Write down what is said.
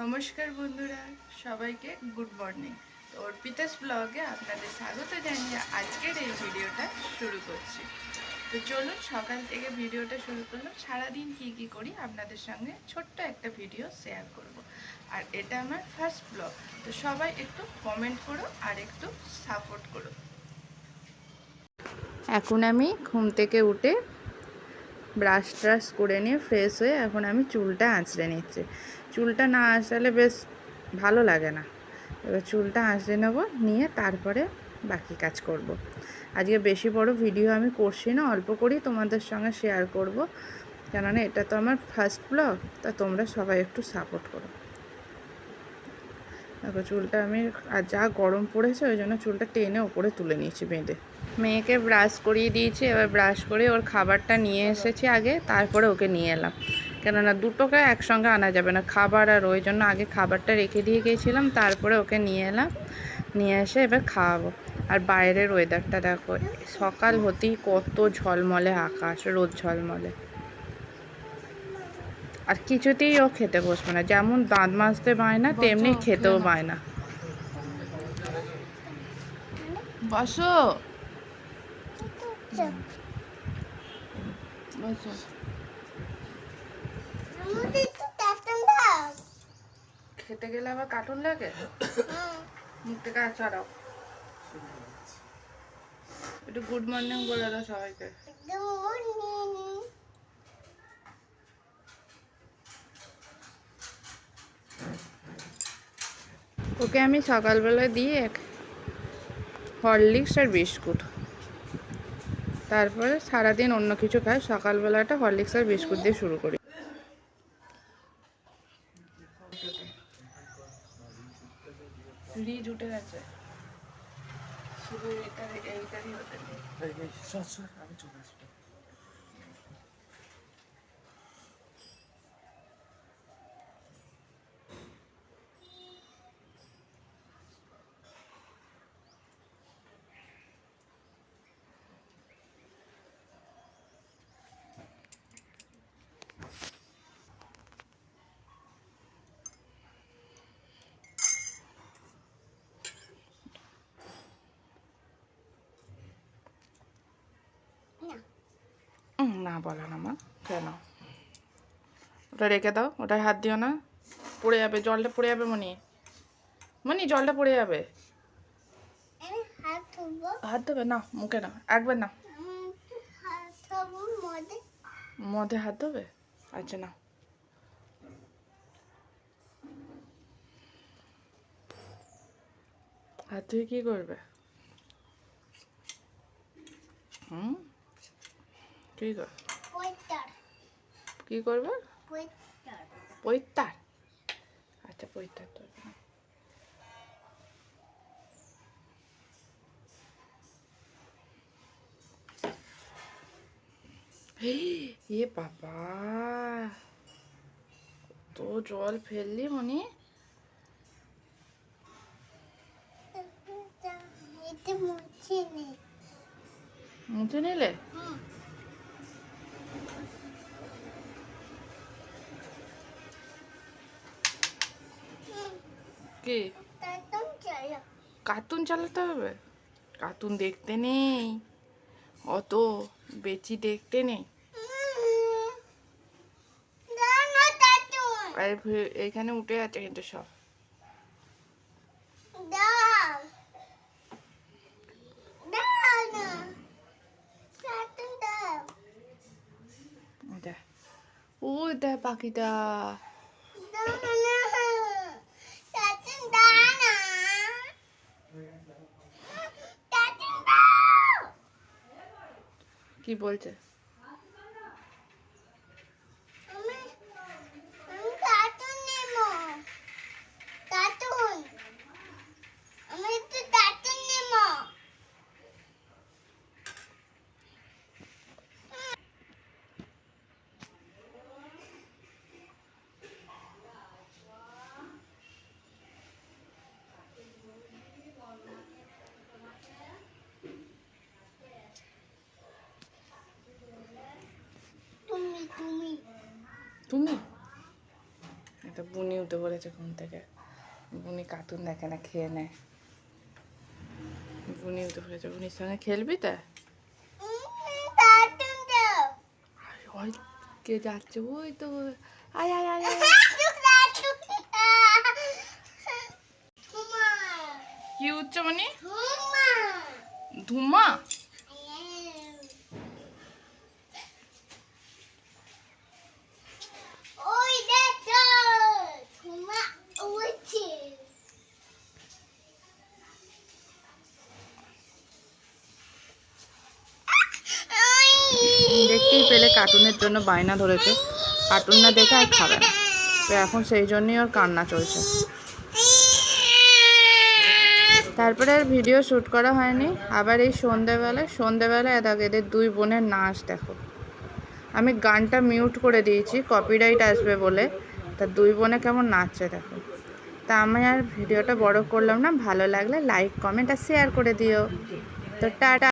নমস্কার বন্ধুরা, সবাইকে গুড মর্নিং। তো অর্পিতাস ব্লগে আপনাদের স্বাগত জানিয়ে আজকের এই ভিডিওটা শুরু করছি। তো চলুন, সকাল থেকে ভিডিওটা শুরু করলাম। সারাদিন কি কি করি আপনাদের সঙ্গে ছোট্ট একটা ভিডিও শেয়ার করব। আর এটা আমার ফার্স্ট ব্লগ। তো সবাই একটু কমেন্ট করো আর একটু সাপোর্ট করো। এখন আমি ঘুম থেকে উঠে ব্রাশ ট্রাশ করে নিয়ে ফ্রেশ হয়ে এখন আমি চুলটা আঁচড়ে নিচ্ছি। চুলটা না আঁচড়ালে বেশ ভালো লাগে না। এবার চুলটা আঁচড়ে নেব, নিয়ে তারপরে বাকি কাজ করব। আজকে বেশি বড় ভিডিও আমি করছি না, অল্প করেই তোমাদের সঙ্গে শেয়ার করব। কেননা এটা তো আমার ফার্স্ট ব্লগ তা তোমরা সবাই একটু সাপোর্ট করো। দেখো, চুলটা আমি আর যা গরম পড়েছে, ওই জন্য চুলটা টেনে ওপরে তুলে নিয়েছি বেঁধে। মেয়েকে ব্রাশ করিয়ে দিয়েছি এবার ব্রাশ করে ওর খাবারটা নিয়ে এসেছি আগে তারপরে ওকে নিয়ে এলাম। কেননা দুটোকে একসঙ্গে আনা যাবে না খাবার আর ওই জন্য আগে খাবারটা রেখে দিয়ে গিয়েছিলাম তারপরে ওকে নিয়ে এলাম নিয়ে এসে এবার খাওয়াবো। আর বাইরের ওয়েদারটা দেখো সকাল হতেই কত ঝলমলে আকাশ রোদ ঝলমলে। আর কিছুতেই ও খেতে বসবে না যেমন দাঁত মাজতে পায় না তেমনি খেতেও পায় না। বসো বসো। খেতে গেলে আবার কার্টুন লাগে? মুখ থেকে ছড়াও একটু গুড মর্নিং বলে দাও সবাইকে। ওকে আমি সকালবেলা দিয়ে এক হরলিক্স আর বিস্কুট। তারপরে সারাদিন অন্য কিছু খাই। সকালবেলাটা হরলিক্স আর বিস্কুট দিয়ে শুরু করি। রিজ উঠে গেছে। শুধু এটা এইটারই হতে আমি চলে আসব। না বলো না মা কেন? ওটা রেখে দাও ওটা হাত দিও না। পড়ে যাবে জলটা পড়ে যাবে মনি। মনি জলটা পড়ে যাবে। হাত দেবে না মুখে না একবার না। মধ্যে হাত দেবে আচ্ছা না। হাত ধুয়ে কি করবে? হুম? কি কি করবে? পৈতার। আচ্ছা পৈতার এ বাবা। তো জল ফেললি মনি। মুছে নিলে? কি? কার্টুন চালাতে হবে? কার্টুন দেখতে নেই। অত বেচি দেখতে নেই। এখানে উঠে আছে কিন্তু সব। ও দেখ পাখিটা। কি বলছে তো বুনি উঠে পড়েছে ঘুম থেকে। বুনি কার্টুন দেখে না খেয়ে নেয়। বুনি উঠে পড়েছে। বুনির সঙ্গে খেলবি তা? কে যাচ্ছে? ওই তো আয় আয়। কি উঠছে মানে? ধুমা? পেলে কার্টুনের জন্য বায়না ধরেছে। কার্টুন না দেখে আর খাবে না। তো এখন সেই জন্যই ওর কান্না চলছে। তারপরে আর ভিডিও শ্যুট করা হয়নি। আবার এই সন্ধেবেলায় সন্ধেবেলায় দেখো এদের দুই বোনের নাচ দেখো। আমি গানটা মিউট করে দিয়েছি কপিরাইট আসবে বলে। তা দুই বোনে কেমন নাচছে দেখো। তা আমি আর ভিডিওটা বড় করলাম না। ভালো লাগলে লাইক কমেন্ট আর শেয়ার করে দিও। তো টাটা।